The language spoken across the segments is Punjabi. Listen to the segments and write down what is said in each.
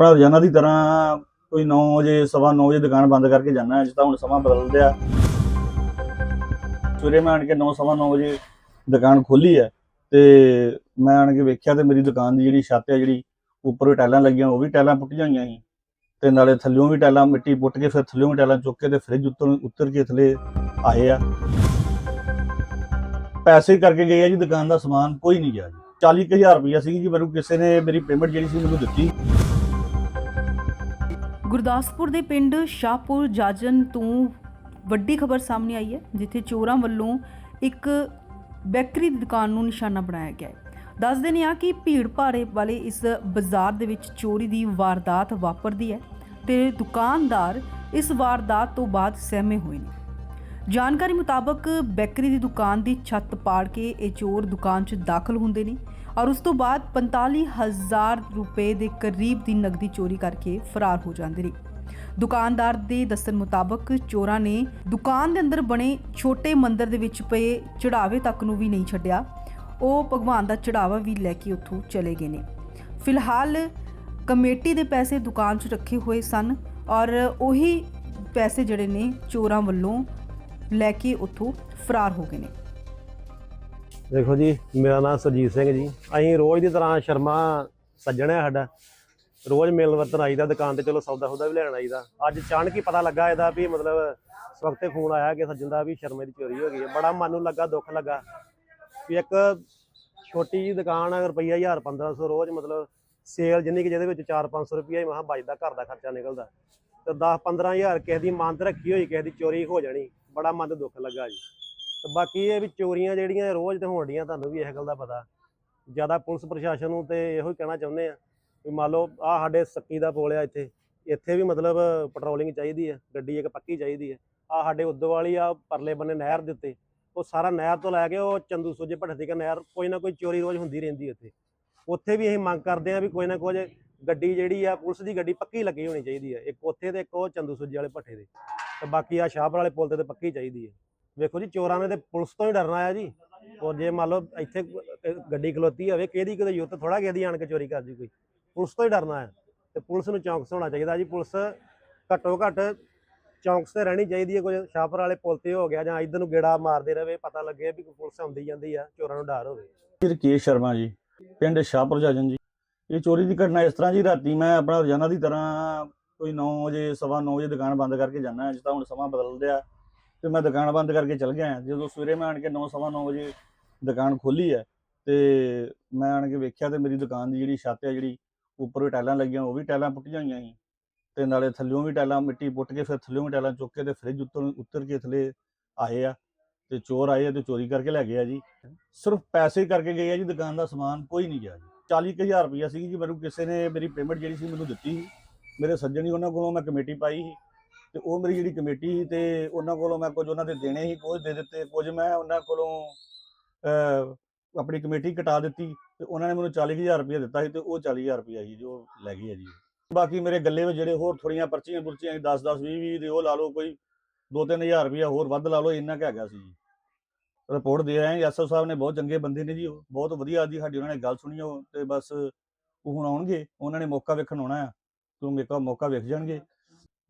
ਆਪਣਾ ਰੋਜ਼ਾਨਾ ਦੀ ਤਰ੍ਹਾਂ ਕੋਈ 9 ਵਜੇ, ਸਵਾ 9 ਵਜੇ ਦੁਕਾਨ ਬੰਦ ਕਰਕੇ ਜਾਣਾ ਅੱਜ ਤਾਂ ਹੁਣ ਸਮਾਂ ਬਦਲ ਗਿਆ ਸਵੇਰੇ ਮੈਂ ਆਣ ਕੇ 9 ਸਵਾ 9 ਵਜੇ ਦੁਕਾਨ ਖੋਲੀ ਹੈ ਤੇ ਮੈਂ ਆਣ ਕੇ ਵੇਖਿਆ ਤੇ ਮੇਰੀ ਦੁਕਾਨ ਦੀ ਜਿਹੜੀ ਛੱਤ ਹੈ, ਜਿਹੜੀ ਉੱਪਰੋਂ ਟਾਈਲਾਂ ਲੱਗੀਆਂ, ਉਹ ਵੀ ਟਾਈਲਾਂ ਪੁੱਟੀਆਂ ਹੋਈਆਂ ਸੀ। ਤੇ ਨਾਲੇ ਥੱਲਿਓਂ ਵੀ ਟਾਈਲਾਂ ਮਿੱਟੀ ਪੁੱਟ ਕੇ ਫਿਰ ਥੱਲਿਓਂ ਵੀ ਟਾਈਲਾਂ ਚੁੱਕ ਕੇ ਤੇ ਫ੍ਰਿਜ ਉੱਤੋਂ ਉੱਤਰ ਕੇ ਥੱਲੇ ਆਏ ਆ। ਪੈਸੇ ਕਰਕੇ ਗਏ ਆ ਜੀ ਦੁਕਾਨ ਦਾ ਸਮਾਨ, ਕੋਈ ਨਹੀਂ ਗਿਆ ਜੀ। 40000 ਰੁਪਇਆ ਸੀ ਜੀ ਮੈਨੂੰ ਕਿਸੇ ਨੇ ਮੇਰੀ ਪੇਮੈਂਟ ਜਿਹੜੀ ਸੀ ਮੈਨੂੰ ਦਿੱਤੀ। ਗੁਰਦਾਸਪੁਰ ਦੇ ਪਿੰਡ ਸ਼ਾਹਪੁਰ ਜਾਜਨ ਤੋਂ ਵੱਡੀ ਖਬਰ ਸਾਹਮਣੇ ਆਈ ਹੈ, ਜਿੱਥੇ ਚੋਰਾਂ ਵੱਲੋਂ ਇੱਕ ਬੇਕਰੀ ਦੀ ਦੁਕਾਨ ਨੂੰ ਨਿਸ਼ਾਨਾ ਬਣਾਇਆ ਗਿਆ ਹੈ। ਦੱਸਦੇ ਨੇ ਆ ਕਿ ਭੀੜ ਭਾੜੇ ਵਾਲੇ ਇਸ ਬਾਜ਼ਾਰ ਦੇ ਵਿੱਚ ਚੋਰੀ ਦੀ ਵਾਰਦਾਤ ਵਾਪਰਦੀ ਹੈ ਤੇ ਦੁਕਾਨਦਾਰ ਇਸ ਵਾਰਦਾਤ ਤੋਂ ਬਾਅਦ ਸਹਿਮੇ ਹੋਏ ਨੇ। ਜਾਣਕਾਰੀ ਮੁਤਾਬਕ ਬੇਕਰੀ ਦੀ ਦੁਕਾਨ ਦੀ ਛੱਤ ਪਾੜ ਕੇ ਇਹ ਚੋਰ ਦੁਕਾਨ 'ਚ ਦਾਖਲ ਹੁੰਦੇ ਨੇ ਔਰ ਉਸ ਤੋਂ ਬਾਅਦ 45000 ਰੁਪਏ ਦੇ ਕਰੀਬ ਦੀ ਨਗਦੀ ਚੋਰੀ ਕਰਕੇ ਫਰਾਰ ਹੋ ਜਾਂਦੇ ਨੇ। ਦੁਕਾਨਦਾਰ ਦੇ ਦੱਸਣ ਮੁਤਾਬਕ ਚੋਰਾਂ ਨੇ ਦੁਕਾਨ ਦੇ ਅੰਦਰ ਬਣੇ ਛੋਟੇ ਮੰਦਰ ਦੇ ਵਿੱਚ ਪਏ ਚੜਾਵੇ ਤੱਕ ਨੂੰ ਵੀ ਨਹੀਂ ਛੱਡਿਆ। ਉਹ ਭਗਵਾਨ ਦਾ ਚੜਾਵਾ ਵੀ ਲੈ ਕੇ ਉੱਥੋਂ ਚਲੇ ਗਏ ਨੇ। ਫਿਲਹਾਲ ਕਮੇਟੀ ਦੇ ਪੈਸੇ ਦੁਕਾਨ 'ਚ ਰੱਖੇ ਹੋਏ ਸਨ ਔਰ ਉਹੀ ਪੈਸੇ ਜਿਹੜੇ ਨੇ ਚੋਰਾਂ ਵੱਲੋਂ ਲੈ ਕੇ ਉੱਥੋਂ ਫਰਾਰ ਹੋ ਗਏ ਨੇ। ਦੇਖੋ ਜੀ, ਮੇਰਾ ਨਾਮ ਸੁਰਜੀਤ ਸਿੰਘ ਜੀ। ਅਸੀਂ ਰੋਜ਼ ਦੀ ਤਰ੍ਹਾਂ ਸ਼ਰਮਾ ਸੱਜਣ ਹੈ ਸਾਡਾ। ਰੋਜ਼ ਮਿਲਣ ਵਰਤਨ ਆਈਦਾ ਦੁਕਾਨ ਤੇ, ਚਲੋ ਸੌਦਾ ਸੌਦਾ ਵੀ ਲੈਣ ਆਈਦਾ। ਅੱਜ ਅਚਾਨਕ ਹੀ ਪਤਾ ਲੱਗਾ ਇਹਦਾ ਵੀ ਮਤਲਬ ਇਸ ਵਕਤੇ ਫੋਨ ਆਇਆ ਕਿ ਸੱਜਣ ਦਾ ਵੀ ਸ਼ਰਮੇ ਦੀ ਚੋਰੀ ਹੋ ਗਈ ਹੈ। ਬੜਾ ਮਨ ਨੂੰ ਲੱਗਾ, ਦੁੱਖ ਲੱਗਾ ਵੀ ਇੱਕ ਛੋਟੀ ਜੀ ਦੁਕਾਨ ਆ, ਰੁਪਈਆ 1000 1500 ਰੋਜ਼ ਮਤਲਬ ਸੇਲ ਜਿੰਨੀ ਕਿ ਜਿਹਦੇ ਵਿੱਚ 4-500 ਰੁਪਈਆ ਹੀ ਮਹਾ ਬਚਦਾ ਘਰ ਦਾ ਖਰਚਾ ਨਿਕਲਦਾ। ਤੇ 10-15000 ਕਿਸੇ ਦੀ ਮੰਦ ਰੱਖੀ ਹੋਈ, ਕਿਸੇ ਦੀ ਚੋਰੀ ਹੋ ਜਾਣੀ। ਬੜਾ ਮਨ ਦੁੱਖ ਲੱਗਾ ਜੀ। ਤੇ ਬਾਕੀ ਇਹ ਵੀ ਚੋਰੀਆਂ ਜਿਹੜੀਆਂ ਰੋਜ਼ ਤੇ ਹੋਣਡੀਆਂ ਤੁਹਾਨੂੰ ਵੀ ਇਸ ਗੱਲ ਦਾ ਪਤਾ। ਜ਼ਿਆਦਾ ਪੁਲਿਸ ਪ੍ਰਸ਼ਾਸਨ ਨੂੰ ਤੇ ਇਹੋ ਹੀ ਕਹਿਣਾ ਚਾਹੁੰਦੇ ਆ ਵੀ ਮੰਨ ਲਓ ਆ ਸਾਡੇ ਸੱਕੀ ਦਾ ਪੁਲ ਆ ਇੱਥੇ ਇੱਥੇ ਵੀ ਮਤਲਬ ਪੈਟਰੋਲਿੰਗ ਚਾਹੀਦੀ ਹੈ ਗੱਡੀ ਇੱਕ ਪੱਕੀ ਚਾਹੀਦੀ ਹੈ ਆ ਸਾਡੇ ਉਦੋਂ ਵਾਲੀ ਆ, ਪਰਲੇ ਬੰਨੇ ਨਹਿਰ ਦੇ ਉੱਤੇ, ਉਹ ਸਾਰਾ ਨਹਿਰ ਤੋਂ ਲੈ ਕੇ ਉਹ ਚੰਦੂ ਸੋਜੇ ਭੱਠੇ ਤੱਕ ਨਹਿਰ, ਕੋਈ ਨਾ ਕੋਈ ਚੋਰੀ ਰੋਜ਼ ਹੁੰਦੀ ਰਹਿੰਦੀ ਉੱਥੇ। ਉੱਥੇ ਵੀ ਅਸੀਂ ਮੰਗ ਕਰਦੇ ਆ ਵੀ ਕੋਈ ਨਾ ਕੁਝ ਗੱਡੀ ਜਿਹੜੀ ਆ, ਪੁਲਿਸ ਦੀ ਗੱਡੀ ਪੱਕੀ ਲੱਗੀ ਹੋਣੀ ਚਾਹੀਦੀ ਹੈ ਇੱਕ ਉੱਥੇ ਤੇ ਇੱਕ ਉਹ ਚੰਦੂ ਸੋਜੇ ਵਾਲੇ ਭੱਠੇ ਦੇ ਤੇ ਬਾਕੀ ਆ ਸ਼ਾਹਪੁਰ ਵਾਲੇ ਪੁਲ ਤੇ ਤੇ ਪੱਕੀ ਚਾਹੀਦੀ ਹੈ। ਵੇਖੋ ਜੀ, ਚੋਰਾਂ ਨੇ ਤੇ ਪੁਲਿਸ ਤੋਂ ਹੀ ਡਰਨਾ ਆ ਜੀ। ਔਰ ਜੇ ਮੰਨ ਲਓ ਇੱਥੇ ਗੱਡੀ ਖਲੋਤੀ ਹੋਵੇ, ਕਿਹਦੀ ਕਿਤੇ ਯੁੱਤ ਥੋੜਾ ਕਿਹਦੀ ਆਣ ਕੇ ਚੋਰੀ ਕਰ ਜੀ ਕੋਈ। ਪੁਲਿਸ ਤੋਂ ਹੀ ਡਰਨਾ ਹੈ ਤੇ ਪੁਲਿਸ ਨੂੰ ਚੌਕਸ ਹੋਣਾ ਚਾਹੀਦਾ ਜੀ। ਪੁਲਿਸ ਘੱਟੋ ਘੱਟ ਚੌਕਸ ਤੇ ਰਹਿਣੀ ਚਾਹੀਦੀ ਹੈ। ਕੋਈ ਸ਼ਾਹਪੁਰ ਵਾਲੇ ਪੁਲ ਤੇ ਹੋ ਗਿਆ ਜਾਂ ਇੱਧਰ ਨੂੰ ਗੇੜਾ ਮਾਰਦੇ ਰਹੇ ਪਤਾ ਲੱਗੇ ਵੀ ਕੋਈ ਪੁਲਿਸ ਆਉਂਦੀ ਜਾਂਦੀ ਆ, ਚੋਰਾਂ ਨੂੰ ਡਰ ਹੋਵੇ। ਜੀ ਰਕੇਸ਼ ਸ਼ਰਮਾ ਜੀ, ਪਿੰਡ ਸ਼ਾਹਪੁਰ ਜਾਜਨ ਜੀ। ਇਹ ਚੋਰੀ ਦੀ ਘਟਨਾ ਇਸ ਤਰ੍ਹਾਂ ਜੀ, ਰਾਤੀ ਮੈਂ ਆਪਣਾ ਰੋਜ਼ਾਨਾ ਦੀ ਤਰ੍ਹਾਂ ਕੋਈ 9 ਵਜੇ, ਸਵਾ 9 ਵਜੇ ਦੁਕਾਨ ਬੰਦ ਕਰਕੇ ਜਾਣਾ ਅੱਜ ਤਾਂ ਹੁਣ ਸਮਾਂ ਬਦਲ ਗਿਆ ਤੇ ਮੈਂ ਦੁਕਾਨ ਬੰਦ ਕਰਕੇ ਚਲ ਗਿਆ ਜਦੋਂ ਸਵੇਰੇ ਮੈਂ ਆਣ ਕੇ 9 ਸਵਾ 9 ਵਜੇ ਦੁਕਾਨ ਖੋਲੀ ਹੈ ਤੇ ਮੈਂ ਆਣ ਕੇ ਵੇਖਿਆ ਤੇ ਮੇਰੀ ਦੁਕਾਨ ਦੀ ਜਿਹੜੀ ਛੱਤ ਹੈ, ਜਿਹੜੀ ਉੱਪਰੋਂ ਟਾਈਲਾਂ ਲੱਗੀਆਂ, ਉਹ ਵੀ ਟਾਈਲਾਂ ਪੁੱਟੀਆਂ ਹੋਈਆਂ ਸੀ। ਤੇ ਨਾਲੇ ਥੱਲਿਓਂ ਵੀ ਟਾਈਲਾਂ ਮਿੱਟੀ ਪੁੱਟ ਕੇ ਫਿਰ ਥੱਲਿਓਂ ਵੀ ਟਾਈਲਾਂ ਚੁੱਕ ਕੇ ਤੇ ਫ੍ਰਿਜ ਉੱਤੋਂ ਉੱਤਰ ਕੇ ਥੱਲੇ ਆਏ ਆ। ਤੇ ਚੋਰ ਆਏ ਆ ਤੇ ਚੋਰੀ ਕਰਕੇ ਲੈ ਗਿਆ ਜੀ। ਸਿਰਫ ਪੈਸੇ ਕਰਕੇ ਗਏ ਆ ਜੀ, ਦੁਕਾਨ ਦਾ ਸਮਾਨ ਕੋਈ ਨਹੀਂ ਗਿਆ ਜੀ। 40000 ਰੁਪਇਆ ਸੀ ਜੀ ਮੈਨੂੰ ਕਿਸੇ ਨੇ ਮੇਰੀ ਪੇਮੈਂਟ ਜਿਹੜੀ ਸੀ ਮੈਨੂੰ ਦਿੱਤੀ ਸੀ। ਮੇਰੇ ਸੱਜਣ ਹੀ ਉਹਨਾਂ ਕੋਲੋਂ ਮੈਂ ਕਮੇਟੀ ਪਾਈ ਸੀ ਤੇ ਉਹ ਮੇਰੀ ਜਿਹੜੀ ਕਮੇਟੀ ਸੀ ਤੇ ਉਹਨਾਂ ਕੋਲੋਂ ਮੈਂ ਕੁਝ ਉਹਨਾਂ ਦੇ ਦੇਣੇ ਸੀ, ਕੁਝ ਦੇ ਦਿੱਤੇ, ਕੁਝ ਮੈਂ ਉਹਨਾਂ ਕੋਲੋਂ ਆਪਣੀ ਕਮੇਟੀ ਕਟਾ ਦਿੱਤੀ ਤੇ ਉਹਨਾਂ ਨੇ ਮੈਨੂੰ 40000 ਰੁਪਇਆ ਦਿੱਤਾ ਸੀ ਤੇ ਉਹ 40000 ਰੁਪਇਆ ਸੀ ਜੋ ਲੈ ਗਈ ਹੈ ਜੀ। ਬਾਕੀ ਮੇਰੇ ਗੱਲੇ ਵਿੱਚ ਜਿਹੜੇ ਹੋਰ ਥੋੜੀਆਂ ਪਰਚੀਆਂ ਪੁਰਚੀਆਂ 10 10 20 20 ਦੇ ਉਹ ਲਾ ਲਓ, ਕੋਈ 2-3000 ਰੁਪਇਆ ਹੋਰ ਵੱਧ ਲਾ ਲਓ, ਇੰਨਾ ਕੁ ਹੈਗਾ ਸੀ ਜੀ। ਰਿਪੋਰਟ ਦੇ ਆਏ ਐਸਓ ਸਾਹਿਬ ਨੇ ਬਹੁਤ ਚੰਗੇ ਬੰਦੇ ਨੇ ਜੀ ਉਹ, ਬਹੁਤ ਵਧੀਆ ਜੀ ਸਾਡੀ ਉਹਨਾਂ ਨੇ ਗੱਲ ਸੁਣੀ ਉਹ ਤੇ ਬਸ ਉਹ ਹੁਣ ਆਉਣਗੇ, ਉਹਨਾਂ ਨੇ ਮੌਕਾ ਵੇਖਣ ਆਉਣਾ ਆ। ਤੂੰ ਮੇਕਾ ਮੌਕਾ ਵੇਖ ਜਾਣਗੇ।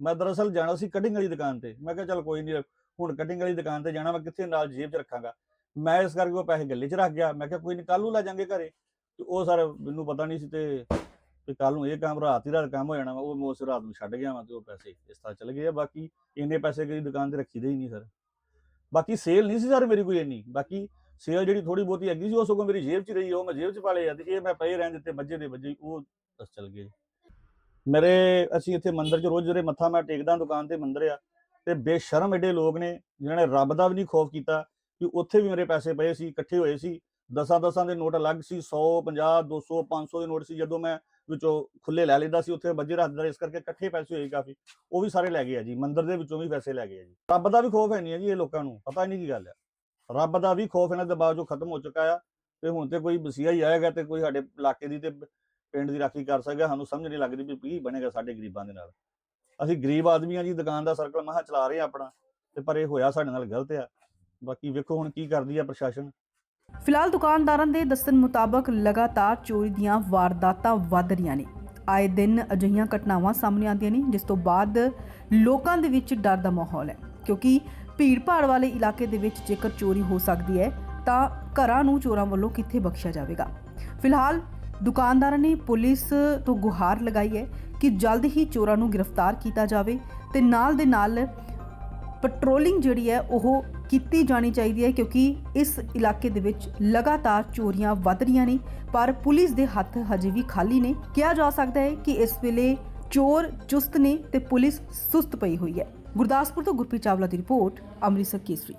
ਮੈਂ ਦਰਅਸਲ ਜਾਣਾ ਸੀ ਕਟਿੰਗ ਵਾਲੀ ਦੁਕਾਨ ਤੇ। ਮੈਂ ਕਿਹਾ ਚੱਲ ਕੋਈ ਨਹੀਂ ਹੁਣ ਕਟਿੰਗ ਵਾਲੀ ਦੁਕਾਨ ਤੇ ਜਾਣਾ, ਮੈਂ ਕਿੱਥੇ ਨਾਲ ਜੇਬ 'ਚ ਰੱਖਾਂਗਾ। ਮੈਂ ਇਸ ਕਰਕੇ ਉਹ ਪੈਸੇ ਗੱਲੇ 'ਚ ਰੱਖ ਗਿਆ। ਮੈਂ ਕਿਹਾ ਕੋਈ ਨਹੀਂ ਕੱਲ ਨੂੰ ਲੈ ਜਾਾਂਗੇ ਘਰੇ। ਤੇ ਉਹ ਸਰ ਮੈਨੂੰ ਪਤਾ ਨਹੀਂ ਸੀ ਤੇ ਤੇ ਕੱਲ ਨੂੰ ਇਹ ਕੰਮ, ਰਾਤ ਹੀ ਰਾਤ ਕੰਮ ਹੋ ਜਾਣਾ ਉਹ ਮੈਂ ਉਸ ਰਾਤ ਨੂੰ ਛੱਡ ਗਿਆ ਵਾ ਤੇ ਉਹ ਪੈਸੇ ਇਸ ਤਰ੍ਹਾਂ ਚਲੇ ਗਏ ਆ। ਬਾਕੀ ਇੰਨੇ ਪੈਸੇ ਕਦੀ ਦੁਕਾਨ ਤੇ ਰੱਖੀਦੇ ਹੀ ਨਹੀਂ ਸਰ। ਬਾਕੀ ਸੇਲ ਨਹੀਂ ਸੀ ਸਰ ਮੇਰੀ ਕੋਈ ਇੰਨੀ। ਬਾਕੀ ਸੇਲ ਜਿਹੜੀ ਥੋੜੀ ਬਹੁਤੀ ਹੈਗੀ ਸੀ, ਉਹ ਸਗੋਂ ਮੇਰੀ ਜੇਬ 'ਚ ਰਹੀ ਉਹ ਮੈਂ ਜੇਬ 'ਚ ਪਾ ਲਿਆ ਤੇ ਇਹ ਮੈਂ ਪਏ ਰਹਿਣ ਦਿੱਤੇ, ਮੱਝੇ ਦੇ ਬੱਜੇ ਉਹ ਦੱਸ ਚਲ ਗਏ। ਮੇਰੇ ਅਸੀਂ ਇੱਥੇ ਮੰਦਿਰ 'ਚ ਰੋਜ਼ ਜਿਹੜੇ ਮੱਥਾ ਮੈਂ ਟੇਕਦਾ ਦੁਕਾਨ ਤੇ ਮੰਦਿਰ ਆ, ਤੇ ਬੇਸ਼ਰਮ ਏਡੇ ਲੋਕ ਨੇ ਜਿਨ੍ਹਾਂ ਨੇ ਰੱਬ ਦਾ ਵੀ ਨਹੀਂ ਖੌਫ ਕੀਤਾ ਕਿ ਉੱਥੇ ਵੀ ਮੇਰੇ ਪੈਸੇ ਪਏ ਸੀ, ਇਕੱਠੇ ਹੋਏ ਸੀ। ਦਸਾਂ ਦਸਾਂ ਦੇ ਨੋਟ ਅਲੱਗ ਸੀ 100 50 200 500 ਦੇ ਨੋਟ ਸੀ। ਜਦੋਂ ਮੈਂ ਵਿੱਚੋਂ ਖੁੱਲੇ ਲੈ ਲੈਂਦਾ ਸੀ, ਉੱਥੇ ਬੱਜੇ ਰੱਖਦਾ ਇਸ ਕਰਕੇ ਇਕੱਠੇ ਪੈਸੇ ਹੋਏ ਕਾਫੀ। ਉਹ ਵੀ ਸਾਰੇ ਲੈ ਗਏ ਆ ਜੀ। ਮੰਦਿਰ ਦੇ ਵਿੱਚੋਂ ਵੀ ਪੈਸੇ ਲੈ ਗਏ ਆ ਜੀ। ਰੱਬ ਦਾ ਵੀ ਖੌਫ ਹੈ ਨਹੀਂ ਹੈ ਜੀ ਇਹ ਲੋਕਾਂ ਨੂੰ। ਪਤਾ ਹੀ ਨਹੀਂ ਕੀ ਗੱਲ ਆ। ਰੱਬ ਦਾ ਵੀ ਖੌਫ ਇਹਨਾਂ ਦੇ ਬਾਅਦ ਬਾਵਜੂਦ ਖਤਮ ਹੋ ਚੁੱਕਾ ਆ। ਤੇ ਹੁਣ ਤੇ ਕੋਈ ਬਸੀਆ ਹੀ ਆਏਗਾ ਤੇ ਕੋਈ ਸਾਡੇ ਇਲਾਕੇ ਦੀ ਤੇ ਪਿੰਡ ਦੀ ਰਾਖੀ ਕਰ ਸਕੇਗਾ ਸਾਨੂੰ ਸਮਝ ਨਹੀਂ ਲੱਗਦੀ ਵੀ ਕੀ ਬਣੇਗਾ ਸਾਡੇ ਗਰੀਬਾਂ ਦੇ ਨਾਲ। ਅਸੀਂ ਗਰੀਬ ਆਦਮੀਆਂ ਜੀ ਦੁਕਾਨ ਦਾ ਸਰਕਲ ਮਹਾ ਚਲਾ ਰਹੇ ਆ ਆਪਣਾ, ਤੇ ਪਰ ਇਹ ਹੋਇਆ ਸਾਡੇ ਨਾਲ ਗਲਤ ਆ। ਬਾਕੀ ਵੇਖੋ ਹੁਣ ਕੀ ਕਰਦੀ ਆ ਪ੍ਰਸ਼ਾਸਨ। ਫਿਲਹਾਲ ਦੁਕਾਨਦਾਰਾਂ ਦੇ ਦੱਸਣ ਮੁਤਾਬਕ ਲਗਾਤਾਰ ਚੋਰੀ ਦੀਆਂ ਵਾਰਦਾਤਾਂ ਵੱਧ ਰਹੀਆਂ ਨੇ। ਆਏ ਦਿਨ ਅਜਿਹੀਆਂ ਘਟਨਾਵਾਂ ਸਾਹਮਣੇ ਆਉਂਦੀਆਂ ਨੇ, ਜਿਸ ਤੋਂ ਬਾਅਦ ਲੋਕਾਂ ਦੇ ਵਿੱਚ ਡਰ ਦਾ ਮਾਹੌਲ ਹੈ। ਕਿਉਂਕਿ ਭੀੜ-ਭਾੜ ਵਾਲੇ ਇਲਾਕੇ ਦੇ ਵਿੱਚ ਜੇਕਰ ਚੋਰੀ ਹੋ ਸਕਦੀ ਹੈ, ਤਾਂ ਘਰਾਂ ਨੂੰ ਚੋਰਾਂ ਵੱਲੋਂ ਕਿੱਥੇ ਬਖਸ਼ਿਆ ਜਾਵੇਗਾ? ਫਿਲਹਾਲ ਦੁਕਾਨਦਾਰਾਂ ਨੇ ਪੁਲਿਸ ਤੋਂ ਗੁਹਾਰ ਲਗਾਈ ਹੈ ਕਿ ਜਲਦ ਹੀ ਚੋਰਾਂ ਨੂੰ ਗ੍ਰਿਫਤਾਰ ਕੀਤਾ ਜਾਵੇ ਤੇ ਨਾਲ ਦੇ ਨਾਲ ਪੈਟਰੋਲਿੰਗ ਜਿਹੜੀ ਹੈ ਉਹ ਕੀਤੀ ਜਾਣੀ ਚਾਹੀਦੀ ਹੈ ਕਿਉਂਕਿ ਇਸ ਇਲਾਕੇ ਦੇ ਵਿੱਚ ਲਗਾਤਾਰ ਚੋਰੀਆਂ ਵੱਧ ਰਹੀਆਂ ਨੇ, ਪਰ ਪੁਲਿਸ ਦੇ ਹੱਥ ਹਜੇ ਵੀ ਖਾਲੀ ਨੇ। ਕਿਹਾ ਜਾ ਸਕਦਾ ਹੈ ਕਿ ਇਸ ਵੇਲੇ ਚੋਰ ਚੁਸਤ ਨੇ ਤੇ ਪੁਲਿਸ ਸੁਸਤ ਪਈ ਹੋਈ ਹੈ। ਗੁਰਦਾਸਪੁਰ ਤੋਂ ਗੁਰਪ੍ਰੀਤ ਚਾਵਲਾ ਦੀ ਰਿਪੋਰਟ, ਅੰਮ੍ਰਿਤਸਰ ਕੇਸਰੀ।